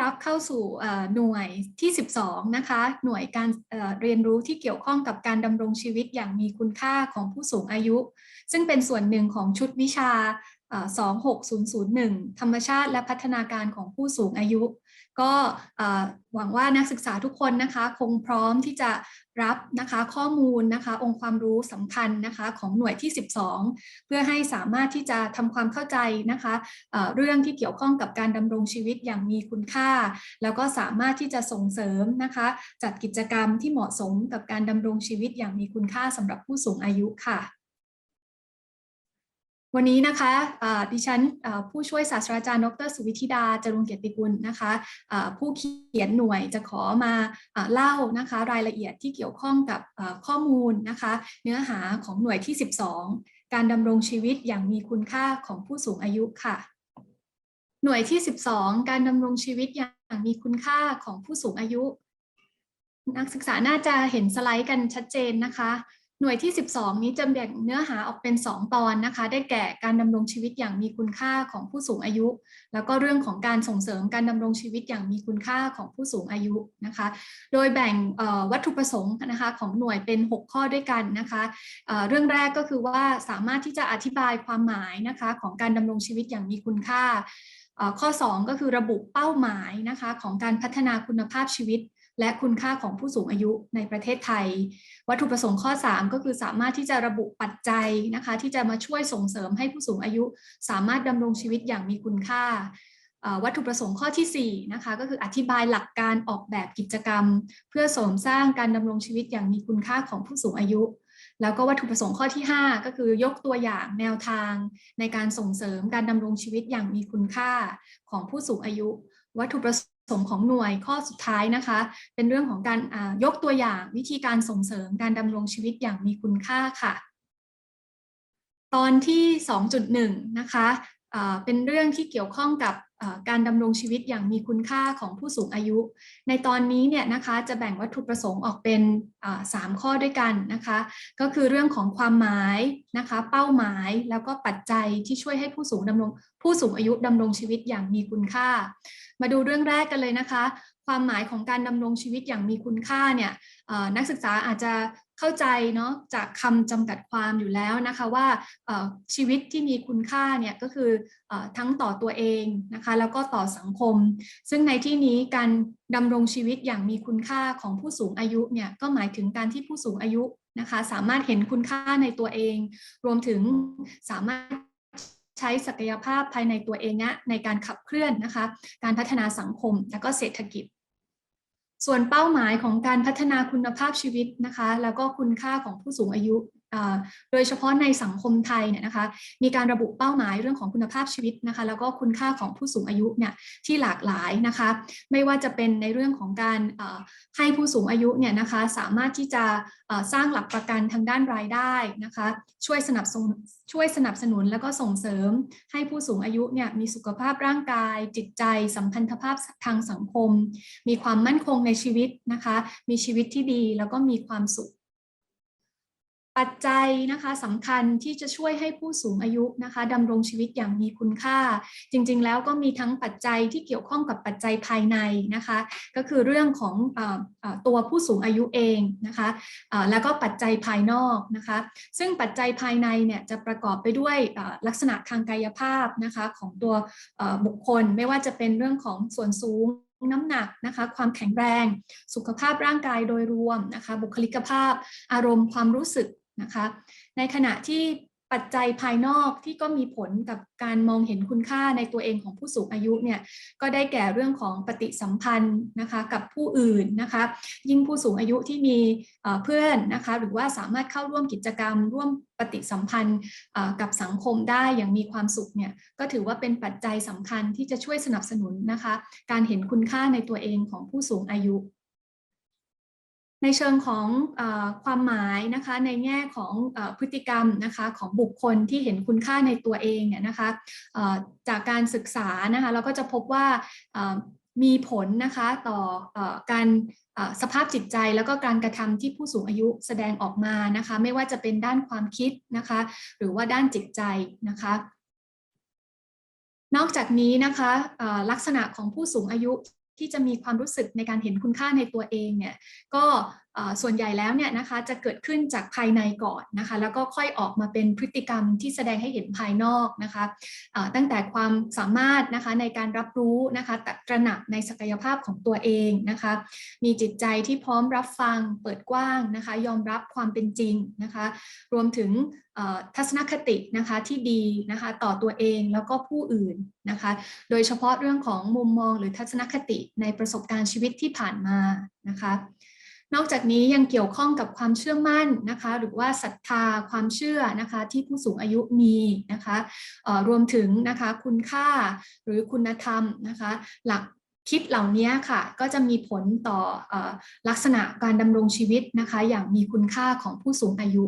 รับเข้าสู่หน่วยที่ 12 นะคะ หน่วยการเเรียนรู้ที่เกี่ยวข้องกับการดำรงชีวิตอย่างมีคุณค่าของผู้สูงอายุ ซึ่งเป็นส่วนหนึ่งของชุดวิชาเอ่อ26001 ธรรมชาติและพัฒนาการของผู้สูงอายุ ก็หวังว่านักศึกษาทุกคนนะคะคงพร้อมที่จะรับนะคะข้อมูลนะคะองค์ความรู้สำคัญนะคะของหน่วยที่ 12 เพื่อให้สามารถที่จะทำความเข้าใจนะคะเรื่องที่เกี่ยวข้องกับการดำรงชีวิตอย่างมีคุณค่า แล้วก็สามารถที่จะส่งเสริมนะคะจัดกิจกรรมที่เหมาะสมกับการดำรงชีวิตอย่างมีคุณค่าสำหรับผู้สูงอายุค่ะ วันนี้นะคะดิฉันผู้ช่วยศาสตราจารย์ดรสุวิธิดาจรุงเกียรติกุลนะคะผู้เขียนหน่วยจะขอมาเล่านะคะรายละเอียดที่เกี่ยวข้องกับข้อมูลนะคะเนื้อหาของหน่วยที่ 12 การดำรงชีวิตอย่างมีคุณค่าของผู้สูงอายุค่ะ หน่วยที่ 12 การดำรงชีวิตอย่างมีคุณค่าของผู้สูงอายุ นักศึกษาน่าจะเห็นสไลด์กันชัดเจนนะคะ หน่วยที่ 12 นี้จะแบ่งเนื้อหาออกเป็น 2 ตอนนะคะ ได้แก่การดำรงชีวิตอย่างมีคุณค่าของผู้สูงอายุ แล้วก็เรื่องของการส่งเสริมการดำรงชีวิตอย่างมีคุณค่าของผู้สูงอายุนะคะ โดยแบ่งวัตถุประสงค์นะคะของหน่วยเป็น 6 ข้อด้วยกันนะคะเเรื่องแรกก็คือว่าสามารถที่จะอธิบายความหมายนะคะของการดำรงชีวิตอย่างมีคุณค่าเอ่อข้อ 2 ก็คือระบุเป้าหมายนะคะของการพัฒนาคุณภาพชีวิต และคุณค่าของผู้สูงอายุในประเทศไทย วัตถุประสงค์ข้อ 3 ก็คือสามารถที่จะระบุปัจจัยนะคะ ที่จะมาช่วยส่งเสริมให้ผู้สูงอายุ สามารถดำรงชีวิตอย่างมีคุณค่าวัตถุประสงค์ข้อที่4นะคะก็คืออธิบายหลักการออกแบบกิจกรรม เพื่อเสริมสร้างการดำรงชีวิตอย่างมีคุณค่าของผู้สูงอายุ แล้วก็วัตถุประสงค์ข้อที่ 5 ก็คือยกตัวอย่างแนวทาง ในการส่งเสริมการดำรงชีวิตอย่างมีคุณค่าของผู้สูงอายุ วัตถุประ สมของหน่วยข้อสุดท้ายนะคะ เป็นเรื่องของการยกตัวอย่างวิธีการส่งเสริมการดำรงชีวิตอย่างมีคุณค่าค่ะ ตอนที่ 2.1 นะคะเป็นเรื่องที่เกี่ยวข้องกับการดำรงชีวิตอย่างมีคุณค่าของผู้สูงอายุ ในตอนนี้เนี่ยนะคะจะแบ่งวัตถุประสงค์ออกเป็น สามข้อด้วยกันนะคะ ก็คือเรื่องของความหมายนะคะ เป้าหมายแล้วก็ปัจจัยที่ช่วยให้ผู้สูงดำรงผู้สูงอายุดำรงชีวิตอย่างมีคุณค่า มาดูเรื่องแรกกันเลยนะคะ ความหมายของการดำรงชีวิตอย่างมีคุณค่าเนี่ยนักศึกษาอาจจะเข้าใจเนาะจากคำจำกัดความอยู่แล้วนะคะว่าชีวิตที่มีคุณค่าเนี่ยก็คืออทั้งต่อตัวเองนะคะ แล้วก็ต่อสังคม ซึ่งในที่นี้การดำรงชีวิตอย่างมีคุณค่าของผู้สูงอายุเนี่ยก็หมายถึงการที่ผู้สูงอายุนะคะสามารถเห็นคุณค่าในตัวเอง รวมถึงสามารถใช้ศักยภาพภายในตัวเองนะในการขับเคลื่อนนะคะการพัฒนาสังคมและก็เศรษฐกิจ ส่วนเป้าหมายของการพัฒนาคุณภาพชีวิตนะคะ แล้วก็คุณค่าของผู้สูงอายุ โดยเฉพาะในสังคมไทยเนี่ยนะคะมีการระบุเป้าหมายเรื่องของคุณภาพชีวิตนะคะแล้วก็คุณค่าของผู้สูงอายุเนี่ยที่หลากหลายนะคะไม่ว่าจะเป็นในเรื่องของการให้ผู้สูงอายุเนี่ยนะคะสามารถที่จะสร้างหลักประกันทางด้านรายได้นะคะช่วยสนับสนุนช่วยสนับสนุนแล้วก็ส่งเสริมให้ผู้สูงอายุเนี่ยมีสุขภาพร่างกาย จิตใจ สัมพันธภาพทางสังคม มีความมั่นคงในชีวิตนะคะมีชีวิตที่ดีแล้วก็มีความสุข ปัจจัยนะคะสำคัญที่จะช่วยให้ผู้สูงอายุนะคะดำรงชีวิตอย่างมีคุณค่า จริงๆ แล้วก็มีทั้งปัจจัยที่เกี่ยวข้องกับปัจจัยภายในนะคะ ก็คือเรื่องของออตัวผู้สูงอายุเองนะคะแล้วก็ปัจจัยภายนอกนะคะ ซึ่งปัจจัยภายในเนี่ยจะประกอบไปด้วยลักษณะทางกายภาพนะคะของตัวบุคคลไม่ว่าจะเป็นเรื่องของส่วนสูงน้ำหนักนะคะความแข็งแรง สุขภาพร่างกายโดยรวมนะคะบุคลิกภาพ อารมณ์ความรู้สึก นะคะ ในขณะที่ปัจจัยภายนอกที่ก็มีผลกับการมองเห็นคุณค่าในตัวเองของผู้สูงอายุเนี่ยก็ได้แก่เรื่องของปฏิสัมพันธ์นะคะกับผู้อื่นนะคะ ยิ่งผู้สูงอายุที่มีเพื่อนนะคะหรือว่าสามารถเข้าร่วมกิจกรรม ร่วมปฏิสัมพันธ์กับสังคมได้อย่างมีความสุขเนี่ยก็ถือว่าเป็นปัจจัยสำคัญที่จะช่วยสนับสนุนนะคะ การเห็นคุณค่าในตัวเองของผู้สูงอายุ ในเชิงของอความหมายนะคะในแง่ของอพฤติกรรมนะคะของบุคคลที่เห็นคุณค่าในตัวเองเนี่ยนะคะจากการศึกษานะคะเราก็จะพบว่ามีผลนะคะต่ออการสภาพจิตใจแล้วก็การกระทำที่ผู้สูงอายุแสดงออกมานะคะไม่ว่าจะเป็นด้านความคิดนะคะหรือว่าด้านจิตใจนะคะ นอกจากนี้นะคะลักษณะของผู้สูงอายุ ที่จะมีความรู้สึกในการเห็นคุณค่าในตัวเองเนี่ยก็ ส่วนใหญ่แล้วเนี่ยนะคะจะเกิดขึ้นจากภายในก่อนนะคะแล้วก็ค่อยออกมาเป็นพฤติกรรมที่แสดงให้เห็นภายนอกนะคะตั้งแต่ความสามารถนะคะในการรับรู้นะคะตระหนักในศักยภาพของตัวเองนะคะมีจิตใจที่พร้อมรับฟังเปิดกว้างนะคะยอมรับความเป็นจริงนะคะรวมถึงทัศนคตินะคะที่ดีนะคะต่อตัวเองแล้วก็ผู้อื่นนะคะโดยเฉพาะเรื่องของมุมมองหรือทัศนคติในประสบการณ์ชีวิตที่ผ่านมานะคะ นอกจากนี้ยังเกี่ยวข้องกับความเชื่อมั่นนะคะ หรือว่าศรัทธาความเชื่อนะคะที่ผู้สูงอายุมีนะคะรวมถึงนะคะคุณค่าหรือคุณธรรมนะคะหลักคิดเหล่านี้ค่ะก็จะมีผลต่ออลักษณะการดำรงชีวิตนะคะอย่างมีคุณค่าของผู้สูงอายุ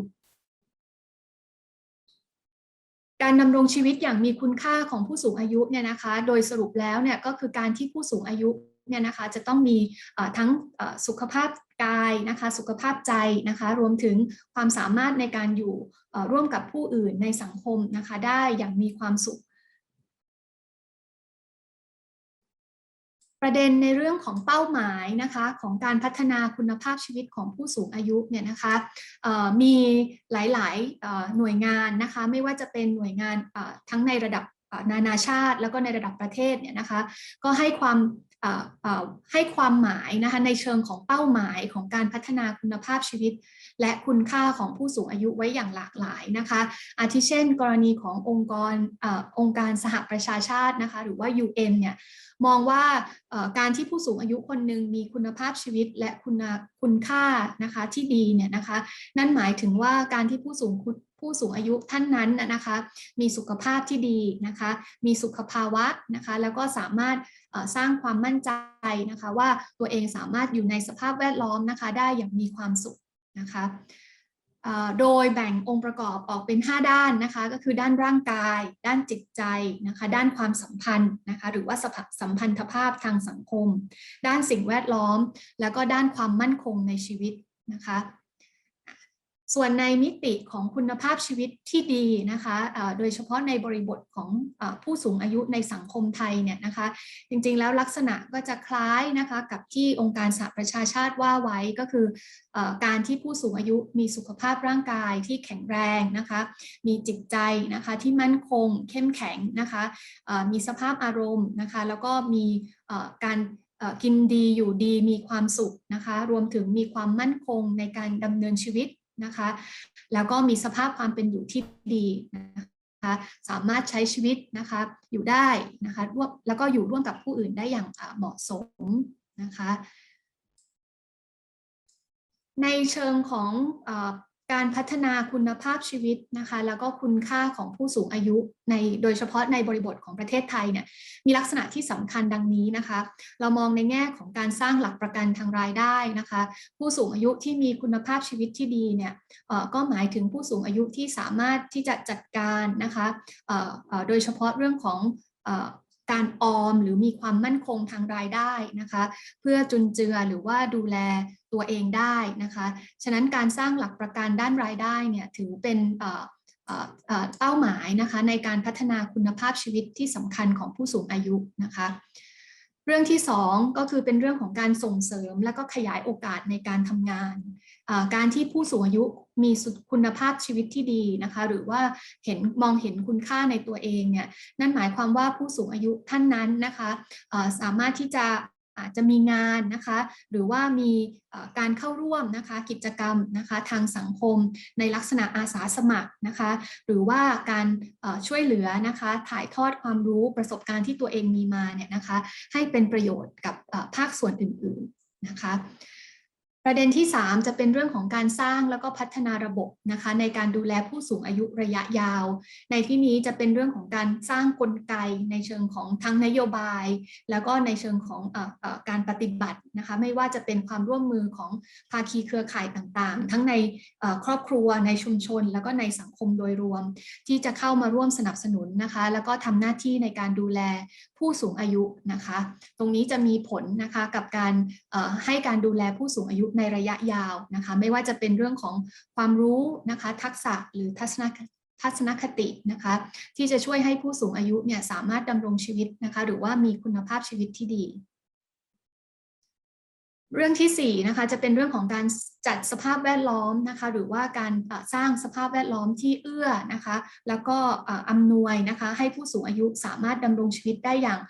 การดำรงชีวิตอย่างมีคุณค่าของผู้สูงอายุเนี่ยนะคะ โดยสรุปแล้วเนี่ยก็คือการที่ผู้สูงอายุ เนี่ยนะคะจะต้องมีทั้งสุขภาพกายนะคะสุขภาพใจนะคะรวมถึงความสามารถในการอยู่ร่วมกับผู้อื่นในสังคมนะคะได้อย่างมีความสุข ประเด็นในเรื่องของเป้าหมายนะคะของการพัฒนาคุณภาพชีวิตของผู้สูงอายุเนี่ยนะคะมีหลายๆหน่วยงานนะคะไม่ว่าจะเป็นหน่วยงานทั้งในระดับนานาชาติแล้วก็ในระดับประเทศเนี่ยนะคะก็ให้ความ ให้ความหมายนะคะในเชิงของเป้าหมายของการพัฒนาคุณภาพชีวิต และคุณค่าของผู้สูงอายุไว้อย่างหลากหลายนะคะอาทิเช่น กรณีขององค์กรอองค์การสหประชาชาตินะคะหรือว่า UN เนี่ยมองว่าการที่ผู้สูงอายุคนหนึ่งมีคุณภาพชีวิตและคุณคุณค่านะคะที่ดีเนี่ยนะคะนั่นหมายถึงว่าการที่ผู้สูง ผู้สูงอายุท่านนั้นนะคะ มีสุขภาพที่ดีนะคะ มีสุขภาวะนะคะ แล้วก็สามารถสร้างความมั่นใจนะคะ ว่าตัวเองสามารถอยู่ในสภาพแวดล้อมนะคะ ได้อย่างมีความสุขนะคะโดยแบ่งองค์ประกอบออกเป็น 5 ด้านนะคะ ก็คือด้านร่างกาย ด้านจิตใจนะคะ ด้านความสัมพันธ์นะคะ หรือว่าสัมพันธภาพทางสังคม ด้านสิ่งแวดล้อม แล้วก็ด้านความมั่นคงในชีวิตนะคะ ส่วนในมิติของคุณภาพชีวิตที่ดีนะคะโดยเฉพาะในบริบทของอผู้สูงอายุในสังคมไทยเนี่ยนะคะ จริงๆแล้วลักษณะก็จะคล้ายนะคะกับที่องค์การสหประชาชาติว่าไว้ก็คืออการที่ผู้สูงอายุมีสุขภาพร่างกายที่แข็งแรงนะคะ มีจิตใจนะคะที่มั่นคงเข้มแข็งนะคะมีสภาพอารมณ์นะคะ แล้วก็มีการกินดีอยู่ดีมีความสุขนะคะ รวมถึงมีความมั่นคงในการดำเนินชีวิต นะคะ แล้วก็มีสภาพความเป็นอยู่ที่ดีนะคะสามารถใช้ชีวิตนะคะอยู่ได้นะคะร่วมแล้วก็อยู่ร่วมกับผู้อื่นได้อย่างเหมาะสมนะคะในเชิงของ การพัฒนาคุณภาพชีวิตนะคะ แล้วก็คุณค่าของผู้สูงอายุในโดยเฉพาะในบริบทของประเทศไทยเนี่ยมีลักษณะที่สำคัญดังนี้นะคะ เรามองในแง่ของการสร้างหลักประกันทางรายได้นะคะ ผู้สูงอายุที่มีคุณภาพชีวิตที่ดีเนี่ยก็หมายถึงผู้สูงอายุที่สามารถที่จะจัดการนะคะโดยเฉพาะเรื่องของ การออมหรือมีความมั่นคงทางรายได้นะคะ เพื่อจุนเจือหรือว่าดูแลตัวเองได้นะคะ ฉะนั้นการสร้างหลักประกันด้านรายได้เนี่ยถือเป็นเป้าหมายนะคะในการพัฒนาคุณภาพชีวิตที่สำคัญของผู้สูงอายุนะคะเรื่องที่สองก็คือเป็นเรื่องของการส่งเสริมและก็ขยายโอกาสในการทำงาน การที่ผู้สูงอายุมีคุณภาพชีวิตที่ดีนะคะหรือว่าเห็นมองเห็นคุณค่าในตัวเองเนี่ยนั่นหมายความว่าผู้สูงอายุท่านนั้นนะคะสามารถที่จะอาจจะมีงานนะคะหรือว่ามีการเข้าร่วมนะคะกิจกรรมนะคะทางสังคมในลักษณะอาสาสมัครนะคะหรือว่าการช่วยเหลือนะคะถ่ายทอดความรู้ประสบการณ์ที่ตัวเองมีมาเนี่ยนะคะให้เป็นประโยชน์กับภาคส่วนอื่นๆนะคะ ประเด็นที่ 3 จะเป็นเรื่องของการสร้างแล้วก็พัฒนาระบบนะคะในการดูแลผู้สูงอายุระยะยาว ในที่นี้จะเป็นเรื่องของการสร้างกลไกในเชิงของทั้งนโยบาย แล้วก็ในเชิงของออการปฏิบัตินะคะไม่ว่าจะเป็นความร่วมมือของภาคีเครือข่ายต่างๆ ทั้งในครอบครัวในชุมชน แล้วก็ในสังคมโดยรวม ที่จะเข้ามาร่วมสนับสนุนนะคะ แล้วก็ทำหน้าที่ในการดูแลผู้สูงอายุนะคะ ตรงนี้จะมีผลนะคะกับการให้การดูแลผู้สูงอายุในระยะยาวนะคะ ไม่ว่าจะเป็นเรื่องของความรู้นะคะ ทักษะหรือทัศนคทัศนคตินะคะ ที่จะช่วยให้ผู้สูงอายุเนี่ยสามารถดำรงชีวิตนะคะ หรือว่ามีคุณภาพชีวิตที่ดี เรื่องที่สี่นะคะจะเป็นเรื่องของการจัดสภาพแวดล้อมนะคะหรือว่าการสร้างสภาพแวดล้อมที่เอื้อนะคะแล้วก็อำนวยนะคะให้ผู้สูงอายุสามารถดำรงชีวิตได้อย่าง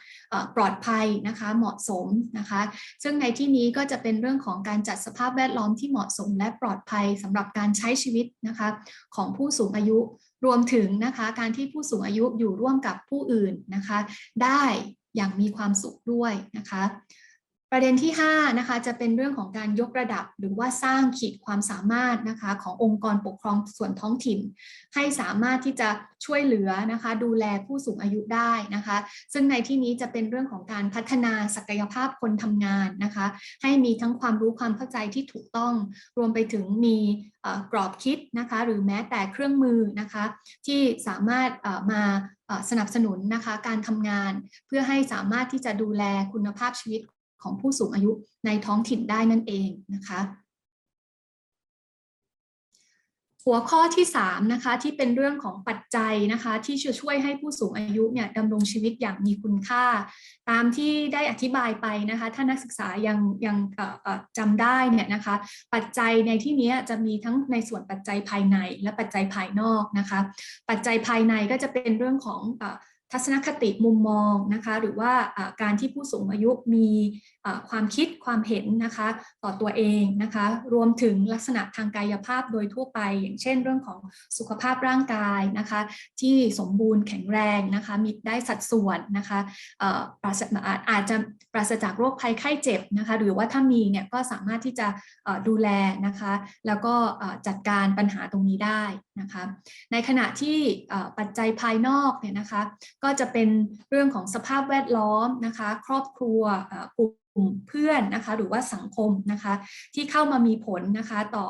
ปลอดภัยนะคะเหมาะสมนะคะซึ่งในที่นี้ก็จะเป็นเรื่องของการจัดสภาพแวดล้อมที่เหมาะสม และปลอดภัยสำหรับการใช้ชีวิตนะคะของผู้สูงอายุรวมถึงนะคะการที่ผู้สูงอายุอยู่ร่วมกับผู้อื่นนะคะได้อย่างมีความสุขด้วยนะคะ ประเด็นที่5นะคะจะเป็นเรื่องของการยกระดับหรือว่าสร้างขีดความสามารถนะคะขององค์กรปกครองส่วนท้องถิ่น ให้สามารถที่จะช่วยเหลือนะคะดูแลผู้สูงอายุได้นะคะ ซึ่งในที่นี้จะเป็นเรื่องของการพัฒนาศักยภาพคนทำงานนะคะ ให้มีทั้งความรู้ความเข้าใจที่ถูกต้อง รวมไปถึงมีกรอบคิดนะคะหรือแม้แต่เครื่องมือนะคะที่สามารถมาสนับสนุนนะคะการทำงาน เพื่อให้สามารถที่จะดูแลคุณภาพชีวิต ของผู้สูงอายุในท้องถิ่นได้นั่นเองนะคะหัวข้อที่3นะคะที่เป็นเรื่องของปัจจัยนะคะที่จะช่วยให้ผู้สูงอายุเนี่ยดำรงชีวิตอย่างมีคุณค่า ตามที่ได้อธิบายไปนะคะถ้านักศึกษายังยังจำได้เนี่ยนะคะปัจจัยในที่นี้จะมีทั้งในส่วนปัจจัยภายในและปัจจัยภายนอกนะคะปัจจัยภายในก็จะเป็นเรื่องของ ทัศนคติมุมมองนะคะ หรือว่าการที่ผู้สูงอายุมี ความคิดความเห็นนะคะต่อตัวเองนะคะ รวมถึงลักษณะทางกายภาพโดยทั่วไป อย่างเช่นเรื่องของสุขภาพร่างกายนะคะ ที่สมบูรณ์แข็งแรงนะคะมีได้สัดส่วนนะคะเอ่อปราศอาจอาจจะปราศจากโรคภัยไข้เจ็บนะคะ หรือว่าถ้ามีเนี่ยก็สามารถที่จะดูแลนะคะ แล้วก็จัดการปัญหาตรงนี้ได้นะคะ ในขณะที่ปัจจัยภายนอกเนี่ยนะคะ ก็จะเป็นเรื่องของสภาพแวดล้อมนะคะ ครอบครัวเอ่อกลุ่มเพื่อนนะคะหรือว่าสังคมนะคะที่เข้ามามีผลนะคะต่อ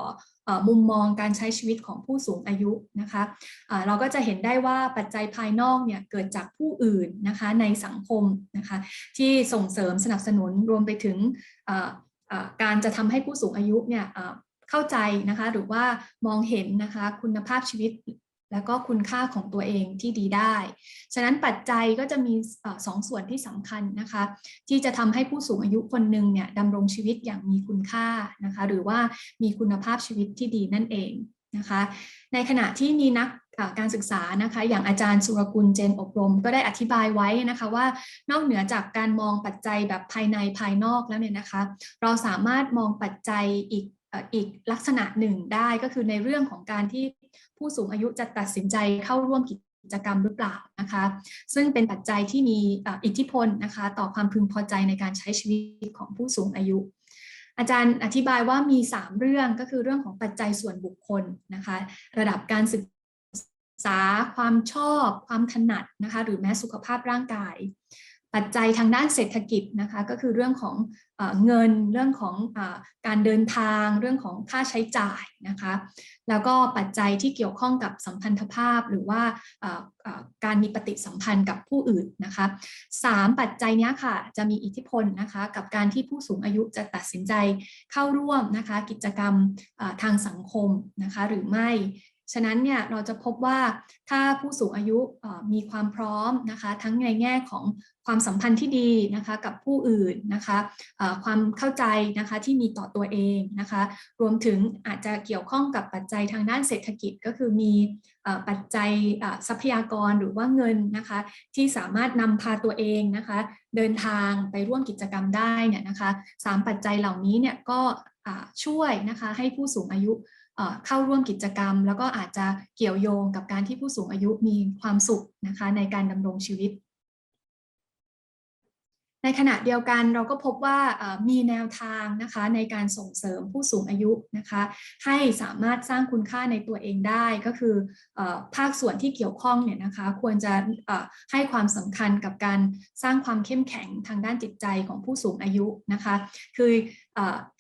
อมุมมองการใช้ชีวิตของผู้สูงอายุนะคะอ่าเราก็จะเห็นได้ว่าปัจจัยภายนอกเนี่ยเกิดจากผู้อื่นนะคะในสังคมนะคะที่ส่งเสริมสนับสนุนรวมไปถึงการจะทำให้ผู้สูงอายุเนี่ยเข้าใจนะคะหรือว่ามองเห็นนะคะคุณภาพชีวิต แล้วก็คุณค่าของตัวเองที่ดีได้ ฉะนั้นปัจจัยก็จะมีอสองส่วนที่สำคัญนะคะ ที่จะทำให้ผู้สูงอายุคนหนึ่งเนี่ยดำรงชีวิตอย่างมีคุณค่านะคะ หรือว่ามีคุณภาพชีวิตที่ดีนั่นเองนะคะ ในขณะที่มีนักการศึกษานะคะอย่างอาจารย์สุรกุลเจนอบรม ก็ได้อธิบายไว้นะคะว่านอกเหนือจากการมองปัจจัยแบบภายในภายนอกแล้วเนี่ยนะคะ เราสามารถมองปัจจัยอีกอีกลักษณะหนึ่งได้ก็คือในเรื่องของการที่ ผู้สูงอายุจะตัดสินใจเข้าร่วมกิจกรรมหรือเปล่านะคะ ซึ่งเป็นปัจจัยที่มีอิทธิพลนะคะ ต่อความพึงพอใจในการใช้ชีวิตของผู้สูงอายุอาจารย์อธิบายว่ามี 3 เรื่องก็คือเรื่องของปัจจัยส่วนบุคคลนะคะ ระดับการศึกษาความชอบ ความถนัดนะคะ หรือแม้สุขภาพร่างกาย ปัจจัยทางด้านเศรษฐกิจนะคะ ก็คือเรื่องของ เงินเรื่องของอการเดินทางเรื่องของค่าใช้จ่ายนะคะแล้วก็ปัจจัยที่เกี่ยวข้องกับสัมพันธภาพหรือว่าการมีปฏิสัมพันธ์กับผู้อื่นนะคะสามปัจจัยนี้ค่ะจะมีอิทธิพลนะคะกับการที่ผู้สูงอายุจะตัดสินใจเข้าร่วมนะคะกิจกรรมทางสังคมนะคะหรือไม่ ฉะนั้นเนี่ยเราจะพบว่าถ้าผู้สูงอายุมีความพร้อมนะคะทั้งในแง่ของความสัมพันธ์ที่ดีนะคะกับผู้อื่นนะคะความเข้าใจนะคะที่มีต่อตัวเองนะคะรวมถึงอาจจะเกี่ยวข้องกับปัจจัยทางด้านเศรษฐกิจก็คือมีอปัจจัยทรัพยากรหรือว่าเงินนะคะที่สามารถนำพาตัวเองนะคะเดินทางไปร่วมกิจกรรมได้เนี่ยนะคะสามปัจจัยเหล่านี้เนี่ยก็ช่วยนะคะให้ผู้สูงอายุ เข้าร่วมกิจกรรม แล้วก็อาจจะเกี่ยวโยงกับการที่ผู้สูงอายุมีความสุขนะคะในการดำรงชีวิต ในขณะเดียวกันเราก็พบว่ามีแนวทางนะคะในการส่งเสริมผู้สูงอายุนะคะให้สามารถสร้างคุณค่าในตัวเองได้ก็คืออภาคส่วนที่เกี่ยวข้องเนี่ยนะคะควรจะให้ความสำคัญกับการสร้างความเข้มแข็งทางด้านจิตใจของผู้สูงอายุนะคะ คือ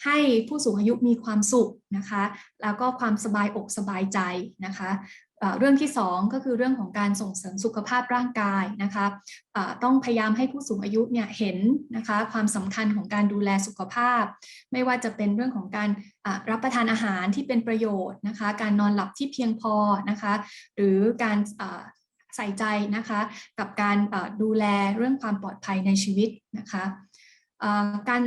ให้ผู้สูงอายุมีความสุขนะคะ แล้วก็ความสบายอกสบายใจนะคะเอ่อเรื่องที่สองก็คือเรื่องของการส่งเสริมสุขภาพร่างกายนะคะต้องพยายามให้ผู้สูงอายุเนี่ยเห็นนะคะความสำคัญของการดูแลสุขภาพ ไม่ว่าจะเป็นเรื่องของการรับประทานอาหารที่เป็นประโยชน์นะคะการนอนหลับที่เพียงพอนะคะหรือการใส่ใจนะคะกับการดูแลเรื่องความปลอดภัยในชีวิตนะคะการ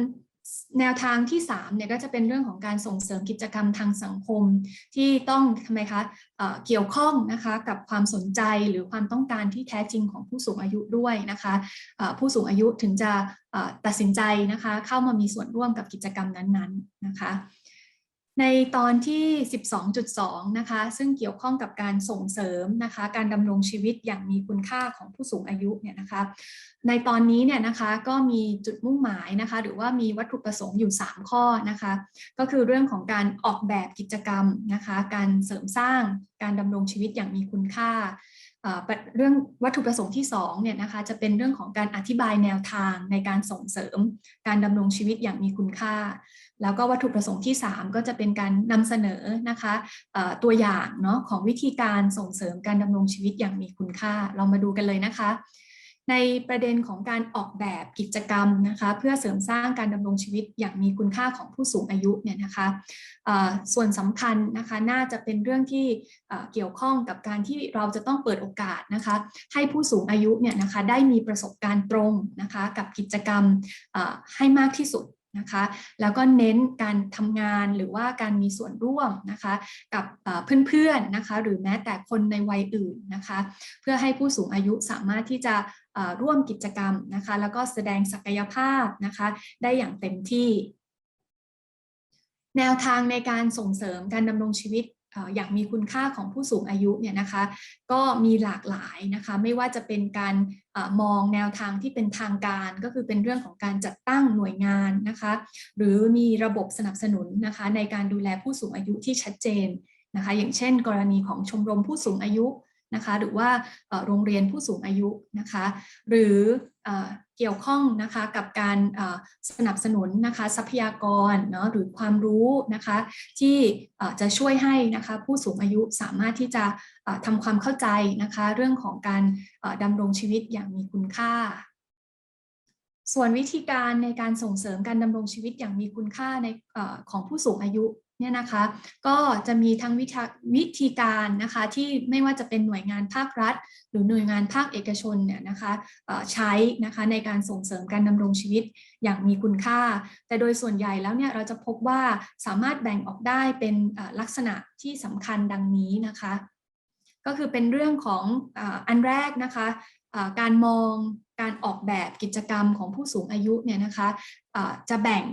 แนวทางที่3เนี่ยก็จะเป็นเรื่องของการส่งเสริมกิจกรรมทางสังคม ที่ต้องทำไมคะเอ่อเกี่ยวข้องนะคะกับความสนใจหรือความต้องการที่แท้จริงของผู้สูงอายุด้วยนะคะะผู้สูงอายุถึงจะะตัดสินใจนะคะเข้ามามีส่วนร่วมกับกิจกรรมนั้นๆนะคะ ในตอนที่ 12.2 นะคะ ซึ่งเกี่ยวข้องกับการส่งเสริมนะคะ การดำรงชีวิตอย่างมีคุณค่าของผู้สูงอายุเนี่ยนะคะ ในตอนนี้เนี่ยนะคะก็มีจุดมุ่งหมายนะคะ หรือว่ามีวัตถุประสงค์อยู่ 3 ข้อนะคะ ก็คือเรื่องของการออกแบบกิจกรรมนะคะ การเสริมสร้างการดำรงชีวิตอย่างมีคุณค่า เรื่องวัตถุประสงค์ที่2เนี่ยนะคะจะเป็นเรื่องของการอธิบายแนวทางในการส่งเสริม การดำรงชีวิตอย่างมีคุณค่า แล้วก็วัตถุประสงค์ที่ 3 ก็จะเป็นการนำเสนอนะคะตัวอย่างเนาะของวิธีการส่งเสริมการดำรงชีวิตอย่างมีคุณค่า เรามาดูกันเลยนะคะ ในประเด็นของการออกแบบกิจกรรมนะคะเพื่อเสริมสร้างการดำรงชีวิตอย่างมีคุณค่าของผู้สูงอายุเนี่ยนะคะส่วนสำคัญนะคะน่าจะเป็นเรื่องที่เกี่ยวข้องกับการที่เราจะต้องเปิดโอกาสนะคะให้ผู้สูงอายุเนี่ยนะคะได้มีประสบการณ์ตรงนะคะกับกิจกรรมให้มากที่สุด นะคะแล้วก็เน้นการทำงานหรือว่าการมีส่วนร่วมนะคะกับเพื่อนๆนะคะหรือแม้แต่คนในวัยอื่นนะคะเพื่อให้ผู้สูงอายุสามารถที่จะร่วมกิจกรรมนะคะแล้วก็แสดงศักยภาพนะคะได้อย่างเต็มที่ แนวทางในการส่งเสริมการดำรงชีวิต อยางมีคุณค่าของผู้สูงอายุเนี่ยนะคะ ก็มีหลากหลายนะคะ ไม่ว่าจะเป็นการอมองแนวทางที่เป็นทางการก็คือเป็นเรื่องของการจัดตั้งหน่วยงานนะคะ หรือมีระบบสนับสนุนนะคะ ในการดูแลผู้สูงอายุที่ชัดเจนนะคะ อย่างเช่น กรณีของชมรมผู้สูงอายุนะคะ หรือว่าโรงเรียนผู้สูงอายุนะคะ หรือ เกี่ยวข้องนะคะกับการสนับสนุนนะคะทรัพยากรเนาะหรือความรู้นะคะที่จะช่วยให้นะคะผู้สูงอายุสามารถที่จะทำความเข้าใจนะคะเรื่องของการดำรงชีวิตอย่างมีคุณค่าส่วนวิธีการในการส่งเสริมการดำรงชีวิตอย่างมีคุณค่าในอของผู้สูงอายุ เนี่ยนะคะก็จะมีทั้งวิธาวิธีการนะคะที่ไม่ว่าจะเป็นหน่วยงานภาครัฐ หรือหน่วยงานภาคเอกชนเนี่ยนะคะใช้นะคะในการส่งเสริมการดำรงชีวิตอย่างมีคุณค่า แต่โดยส่วนใหญ่แล้วเนี่ยเราจะพบว่าสามารถแบ่งออกได้เป็นลักษณะที่สำคัญดังนี้นะคะ ก็คือเป็นเรื่องของอันแรกนะคะการมองการออกแบบกิจกรรมของผู้สูงอายุเนี่ยนะคะจะแบ่ง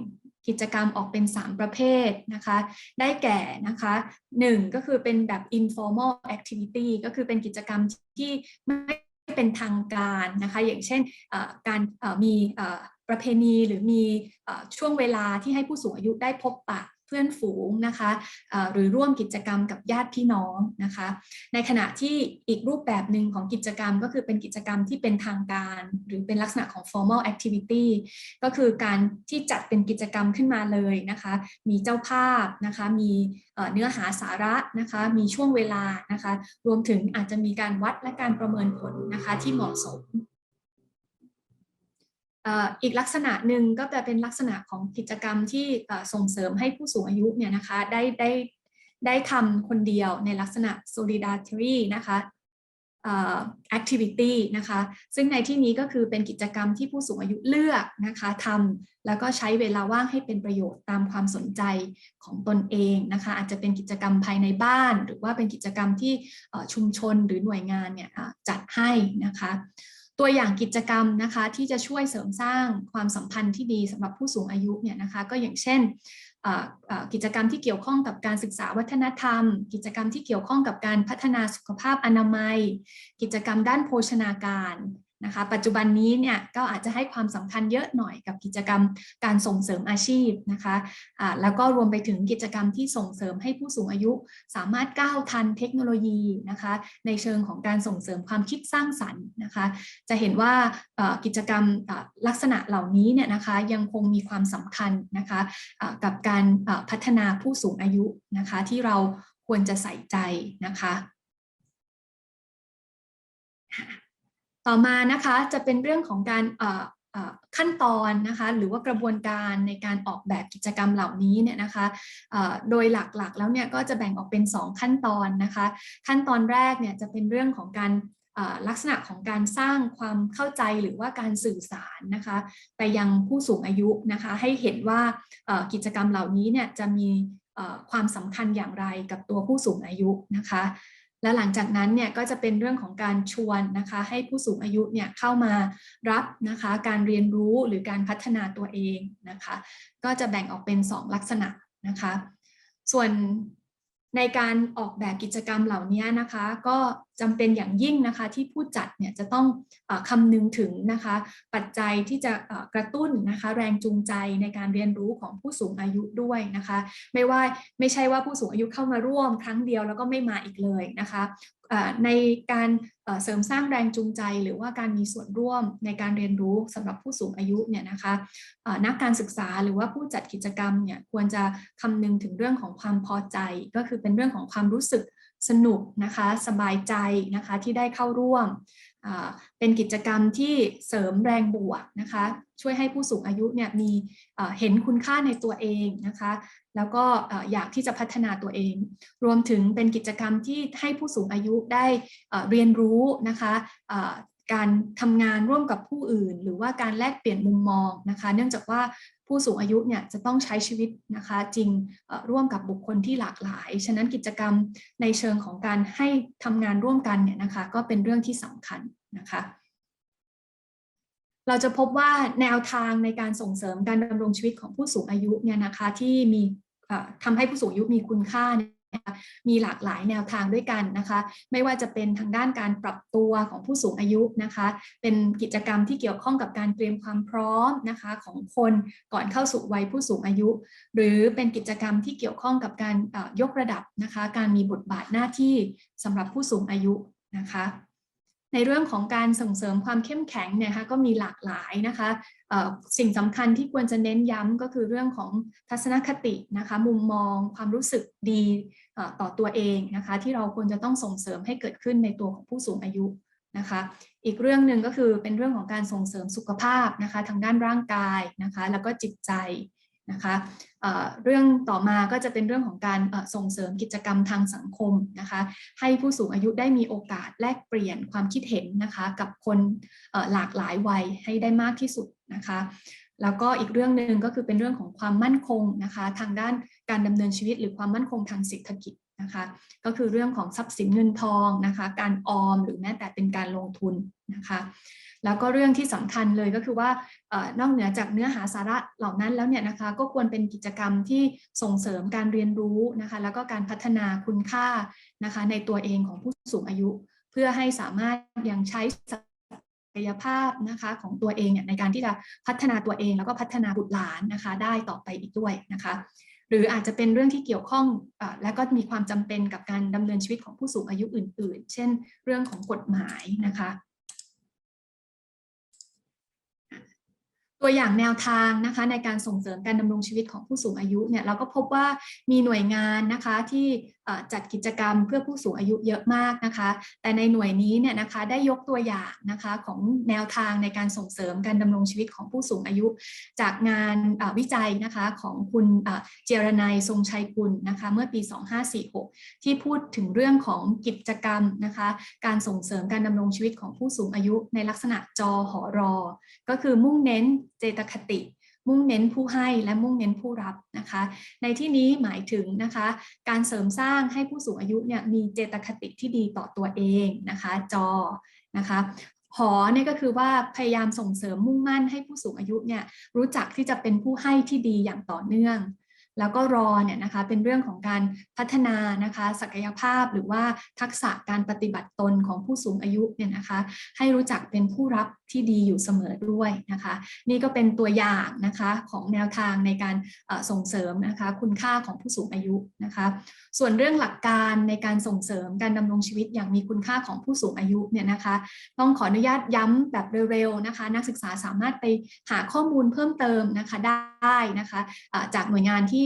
กิจกรรมออกเป็น 3 ประเภทนะคะ ได้แก่นะคะ1ก็คือเป็นแบบ informal activity ก็คือเป็นกิจกรรมที่ไม่เป็นทางการนะคะ อย่างเช่นการมีประเพณีหรือมีช่วงเวลาที่ให้ผู้สูงอายุได้พบปะ เพื่อนฝูงนะคะหรือร่วมกิจกรรมกับญาติพี่น้องนะคะ ในขณะที่อีกรูปแบบหนึ่งของกิจกรรมก็คือเป็นกิจกรรมที่เป็นทางการ หรือเป็นลักษณะของ formal activity ก็คือการที่จัดเป็นกิจกรรมขึ้นมาเลยนะคะ มีเจ้าภาพนะคะ มีเนื้อหาสาระนะคะ มีช่วงเวลานะคะ รวมถึงอาจจะมีการวัดและการประเมินผลนะคะที่เหมาะสม อีกลักษณะหนึ่งก็จะเป็นลักษณะของกิจกรรมที่ส่งเสริมให้ผู้สูงอายุเนี่ยนะคะได้ได้ได้ทำคนเดียวในลักษณะ solidarity นะคะ activity นะคะ ซึ่งในที่นี้ก็คือเป็นกิจกรรมที่ผู้สูงอายุเลือกนะคะทำแล้วก็ใช้เวลาว่างให้เป็นประโยชน์ตามความสนใจของตนเองนะคะ อาจจะเป็นกิจกรรมภายในบ้าน หรือว่าเป็นกิจกรรมที่ชุมชนหรือหน่วยงานเนี่ยจัดให้นะคะ ตัวอย่างกิจกรรมนะคะที่จะช่วยเสริมสร้างความสัมพันธ์ที่ดีสำหรับผู้สูงอายุเนี่ยนะคะก็อย่างเช่นกิจกรรมที่เกี่ยวข้องกับการศึกษาวัฒนธรรม กิจกรรมที่เกี่ยวข้องกับการพัฒนาสุขภาพอนามัย กิจกรรมด้านโภชนาการ นะคะปัจจุบันนี้เนี่ยก็อาจจะให้ความสำคัญเยอะหน่อยกับกิจกรรมการส่งเสริมอาชีพนะคะอ่าแล้วก็รวมไปถึงกิจกรรมที่ส่งเสริมให้ผู้สูงอายุ สามารถก้าวทันเทคโนโลยีนะคะในเชิงของการส่งเสริมความคิดสร้างสรรค์นะคะจะเห็นว่ากิจกรรมลักษณะเหล่านี้เนี่ยนะคะยังคงมีความสำคัญนะคะเอ่อกับการพัฒนาผู้สูงอายุนะคะที่เราควรจะใส่ใจนะคะ ต่อมานะคะจะเป็นเรื่องของการขั้นตอนนะคะหรือว่ากระบวนการในการออกแบบกิจกรรมเหล่านี้เนี่ยนะคะโดยหลักๆแล้วเนี่ยก็จะแบ่งออกเป็น 2 ขั้นตอนนะคะ ขั้นตอนแรกเนี่ยจะเป็นเรื่องของการลักษณะของการสร้างความเข้าใจหรือว่าการสื่อสารนะคะไปยังผู้สูงอายุนะคะให้เห็นว่ากิจกรรมเหล่านี้เนี่ยจะมีความสำคัญอย่างไรกับตัวผู้สูงอายุนะคะ และหลังจากนั้นเนี่ยก็จะเป็นเรื่องของการชวนนะคะให้ผู้สูงอายุเนี่ยเข้ามารับนะคะการเรียนรู้หรือการพัฒนาตัวเองนะคะก็จะแบ่งออกเป็น 2 ลักษณะนะคะส่วนในการออกแบบกิจกรรมเหล่านี้นะคะ ก็ จำเป็นอย่างยิ่งนะคะที่ผู้จัดเนี่ยจะต้องอคำนึงถึงนะคะ ปัจจัยที่จะกระตุ้นนะคะแรงจูงใจในการเรียนรู้ของผู้สูงอายุด้วยนะคะ ไม่ว่าไม่ใช่ว่าผู้สูงอายุเข้ามาร่วมครั้งเดียวแล้วก็ไม่มาอีกเลยนะคะในการเสริมสร้างแรงจูงใจ หรือว่าการมีส่วนร่วมในการเรียนรู้สำหรับผู้สูงอายุเนี่ยนะคะนักการศึกษาหรือว่าผู้จัดกิจกรรมเนี่ยควรจะคำนึงถึงเรื่องของความพอใจ ก็คือเป็นเรื่องของความรู้สึก สนุกนะคะสบายใจนะคะที่ได้เข้าร่วม เป็นกิจกรรมที่เสริมแรงบวกนะคะช่วยให้ผู้สูงอายุเนี่ยมีเห็นคุณค่าในตัวเองนะคะแล้วก็อยากที่จะพัฒนาตัวเอง รวมถึงเป็นกิจกรรมที่ให้ผู้สูงอายุได้เรียนรู้นะคะการทำงานร่วมกับผู้อื่น หรือว่าการแลกเปลี่ยนมุมมองนะคะ เนื่องจากว่า ผู้สูงอายุเนี่ยจะต้องใช้ชีวิตนะคะจริงร่วมกับบุคคลที่หลากหลาย ฉะนั้นกิจกรรมในเชิงของการให้ทำงานร่วมกันเนี่ยนะคะก็เป็นเรื่องที่สำคัญนะคะเราจะพบว่าแนวทางในการส่งเสริมการดำรงชีวิตของผู้สูงอายุเนี่ยนะคะที่มีทำให้ผู้สูงอายุมีคุณค่า มีหลากหลายแนวทางด้วยกันนะคะ ไม่ว่าจะเป็นทางด้านการปรับตัวของผู้สูงอายุนะคะ เป็นกิจกรรมที่เกี่ยวข้องกับการเตรียมความพร้อมนะคะของคนก่อนเข้าสู่วัยผู้สูงอายุ หรือเป็นกิจกรรมที่เกี่ยวข้องกับการยกระดับนะคะ การมีบทบาทหน้าที่สำหรับผู้สูงอายุนะคะ ในเรื่องของการส่งเสริมความเข้มแข็งเนี่ยคะก็มีหลากหลายนะคะสิ่งสำคัญที่ควรจะเน้นย้ำก็คือเรื่องของทัศนคตินะคะมุมมองความรู้สึกดีต่อตัวเองนะคะที่เราควรจะต้องส่งเสริมให้เกิดขึ้นในตัวของผู้สูงอายุนะคะอีกเรื่องหนึ่งก็คือเป็นเรื่องของการส่งเสริมสุขภาพนะคะทางด้านร่างกายนะคะแล้วก็จิตใจ นะคะเอ่อเรื่องต่อมาก็จะเป็นเรื่องของการส่งเสริมกิจกรรมทางสังคมนะคะให้ผู้สูงอายุได้มีโอกาสแลกเปลี่ยนความคิดเห็นนะคะกับคนหลากหลายวัยให้ได้มากที่สุดนะคะแล้วก็อีกเรื่องหนึ่งก็คือเป็นเรื่องของความมั่นคงนะคะทางด้านการดำเนินชีวิตหรือความมั่นคงทางเศรษฐกิจนะคะก็คือเรื่องของทรัพย์สินเงินทองนะคะการออมหรือแม้แต่เป็นการลงทุนนะคะ แล้วก็เรื่องที่สำคัญเลยก็คือว่าอนอกเหนือจากเนื้อหาสาระเหล่านั้นแล้วเนี่ยนะคะก็ควรเป็นกิจกรรมที่ส่งเสริมการเรียนรู้นะคะแล้วก็การพัฒนาคุณค่านะคะในตัวเองของผู้สูงอายุ เพื่อให้สามารถยังใช้ศักยภาพนะคะของตัวเองเนี่ยในการที่จะพัฒนาตัวเองแล้วก็พัฒนาบุตรหลานนะคะได้ต่อไปอีกด้วยนะคะหรืออาจจะเป็นเรื่องที่เกี่ยวข้องอและก็มีความจำเป็นกับการดำเนินชีวิตของผู้สูงอายุอื่น ๆ เช่น เรื่องของกฎหมายนะคะ ตัวอย่างแนวทางนะคะในการส่งเสริมการดำรงชีวิตของผู้สูงอายุเนี่ยเราก็พบว่ามีหน่วยงานนะคะที่ จัดกิจกรรมเพื่อผู้สูงอายุเยอะมากนะคะ แต่ในหน่วยนี้เนี่ยนะคะได้ยกตัวอย่างนะคะของแนวทางในการส่งเสริมการดำรงชีวิตของผู้สูงอายุ จากงานวิจัยนะคะของคุณเจรนัยทรงชัยกุลนะคะเมื่อปี 2546 ที่พูดถึงเรื่องของกิจกรรมนะคะการส่งเสริมการดำรงชีวิตของผู้สูงอายุในลักษณะจอหอรอ ก็คือมุ่งเน้นเจตคติ มุ่งเน้นผู้ให้และมุ่งเน้นผู้รับนะคะ ในที่นี้หมายถึงนะคะ การเสริมสร้างให้ผู้สูงอายุเนี่ยมีเจตคติที่ดีต่อตัวเองนะคะ จอนะคะหอเนี่ยก็คือว่าพยายามส่งเสริมมุ่งมั่นให้ผู้สูงอายุเนี่ยรู้จักที่จะเป็นผู้ให้ที่ดีอย่างต่อเนื่อง แล้วก็รอเนี่ยนะคะเป็นเรื่องของการพัฒนานะคะศักยภาพหรือว่าทักษะการปฏิบัติตนของผู้สูงอายุเนี่ยนะคะให้รู้จักเป็นผู้รับที่ดีอยู่เสมอด้วยนะคะ นี่ก็เป็นตัวอย่างนะคะของแนวทางในการส่งเสริมนะคะคุณค่าของผู้สูงอายุนะคะส่วนเรื่องหลักการในการส่งเสริมการดำรงชีวิตอย่างมีคุณค่าของผู้สูงอายุเนี่ยนะคะต้องขออนุญาตย้ำแบบเร็วๆนะคะ นักศึกษาสามารถไปหาข้อมูลเพิ่มเติมนะคะได้นะคะจากหน่วยงานที่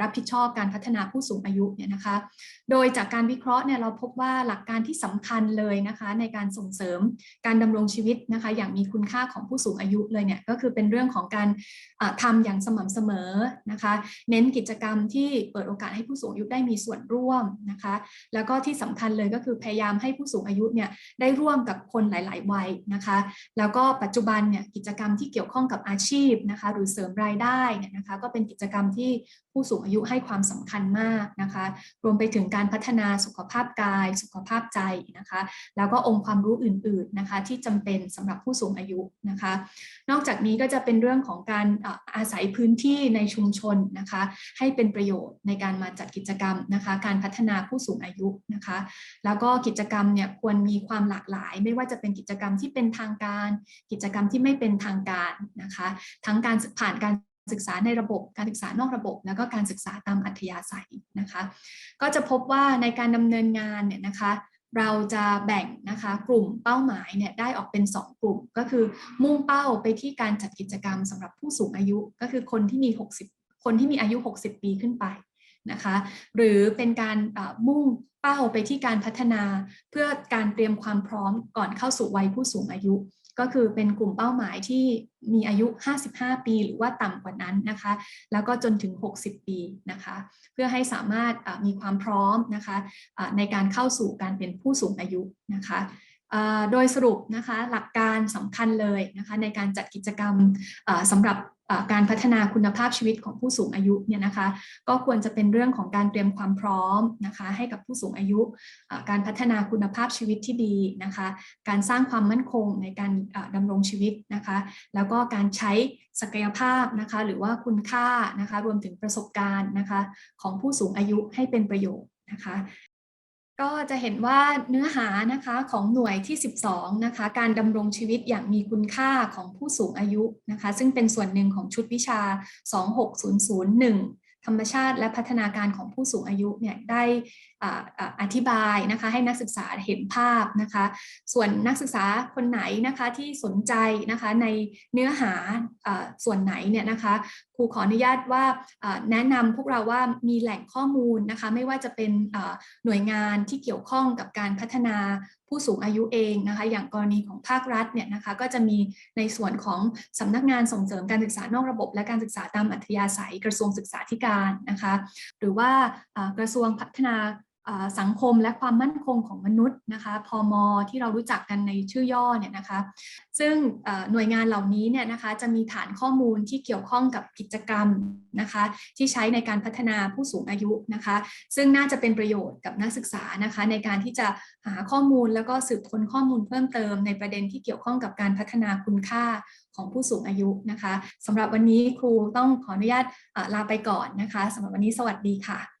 รับผิดชอบการพัฒนาผู้สูงอายุเนี่ยนะคะ โดยจากการวิเคราะห์เนี่ยเราพบว่าหลักการที่สำคัญเลยนะคะในการส่งเสริมการดำรงชีวิตนะคะ อย่างมีคุณค่าของผู้สูงอายุเลยเนี่ยก็คือเป็นเรื่องของการอ่าทำอย่างสม่ำเสมอนะคะ เน้นกิจกรรมที่เปิดโอกาสให้ผู้สูงอายุได้มีส่วนร่วมนะคะ แล้วก็ที่สำคัญเลยก็คือพยายามให้ผู้สูงอายุเนี่ยได้ร่วมกับคนหลาย ๆ วัยนะคะ แล้วก็ปัจจุบันเนี่ยกิจกรรมที่เกี่ยวข้องกับอาชีพนะคะ หรือเสริมรายได้เนี่ยนะคะ ก็เป็นกิจกรรมที่ ผู้สูงอายุให้ความสำคัญมากนะคะ รวมไปถึงการพัฒนาสุขภาพกาย สุขภาพใจนะคะ แล้วก็องค์ความรู้อื่นๆนะคะ ที่จำเป็นสำหรับผู้สูงอายุนะคะ นอกจากนี้ก็จะเป็นเรื่องของการเอ่ออาศัยพื้นที่ในชุมชนนะคะ ให้เป็นประโยชน์ในการมาจัดกิจกรรมนะคะ การพัฒนาผู้สูงอายุนะคะ แล้วก็กิจกรรมเนี่ยควรมีความหลากหลาย ไม่ว่าจะเป็นกิจกรรมที่เป็นทางการ กิจกรรมที่ไม่เป็นทางการนะคะ ทั้งการผ่านการ ศึกษาในระบบ การศึกษานอกระบบ แล้วก็การศึกษาตามอัธยาศัยนะคะ ก็จะพบว่าในการดำเนินงานเนี่ยนะคะ เราจะแบ่งนะคะกลุ่มเป้าหมายเนี่ยได้ออกเป็น 2 กลุ่ม ก็คือมุ่งเป้าไปที่การจัดกิจกรรมสำหรับผู้สูงอายุ ก็คือคนที่มี 60 คนที่มีอายุ 60 ปีขึ้นไปนะคะ หรือเป็นการมุ่งเป้าไปที่การพัฒนาเพื่อการเตรียมความพร้อมก่อนเข้าสู่วัยผู้สูงอายุ ก็คือเป็นกลุ่มเป้าหมายที่มีอายุ 55 ปี หรือว่าต่ำกว่านั้นนะคะ แล้วก็จนถึง 60 ปีนะคะ เพื่อให้สามารถมีความพร้อมนะคะในการเข้าสู่การเป็นผู้สูงอายุนะคะ โดยสรุปนะคะหลักการสำคัญเลยนะคะในการจัดกิจกรรมสำหรับการพัฒนาคุณภาพชีวิตของผู้สูงอายุเนี่ยนะคะก็ควรจะเป็นเรื่องของการเตรียมความพร้อมนะคะให้กับผู้สูงอายุ การพัฒนาคุณภาพชีวิตที่ดีนะคะการสร้างความมั่นคงในการดำรงชีวิตนะคะแล้วก็การใช้ศักยภาพนะคะหรือว่าคุณค่านะคะรวมถึงประสบการณ์นะคะของผู้สูงอายุให้เป็นประโยชน์นะคะ ก็จะเห็นว่าเนื้อหานะคะของหน่วยที่ 12นะคะการดำรงชีวิตอย่างมีคุณค่าของผู้สูงอายุนะคะซึ่งเป็นส่วนหนึ่งของชุดวิชา 26001 ธรรมชาติและพัฒนาการของผู้สูงอายุเนี่ยได้ อธิบายนะคะให้นักศึกษาเห็นภาพนะคะ ส่วนนักศึกษาคนไหนนะคะที่สนใจนะคะในเนื้อหาอส่วนไหนเนี่ยนะคะครูขออนุญาตว่าแนะนำพวกเราว่ามีแหล่งข้อมูลนะคะไม่ว่าจะเป็นหน่วยงานที่เกี่ยวข้องกับการพัฒนาผู้สูงอายุเองนะคะอย่างกรณีของภาครัฐเนี่ยนะคะก็จะมีในส่วนของสำนักงานส่งเสริมการศึกษานอกระบบ และการศึกษาตามอัธยาศัยกระทรวงศึกษาธิการนะคะหรือว่ากระทรวงพัฒนา สังคมและความมั่นคงของมนุษย์นะคะพมที่เรารู้จักกันในชื่อย่อเนี่ยนะคะ ซึ่งหน่วยงานเหล่านี้เนี่ยนะคะจะมีฐานข้อมูลที่เกี่ยวข้องกับกิจกรรมนะคะ ที่ใช้ในการพัฒนาผู้สูงอายุนะคะ ซึ่งน่าจะเป็นประโยชน์กับนักศึกษานะคะ ในการที่จะหาข้อมูลแล้วก็สืบค้นข้อมูลเพิ่มเติม ในประเด็นที่เกี่ยวข้องกับการพัฒนาคุณค่าของผู้สูงอายุนะคะสำหรับวันนี้ครูต้องขออนุญาตลาไปก่อนนะคะสำหรับวันนี้สวัสดีค่ะ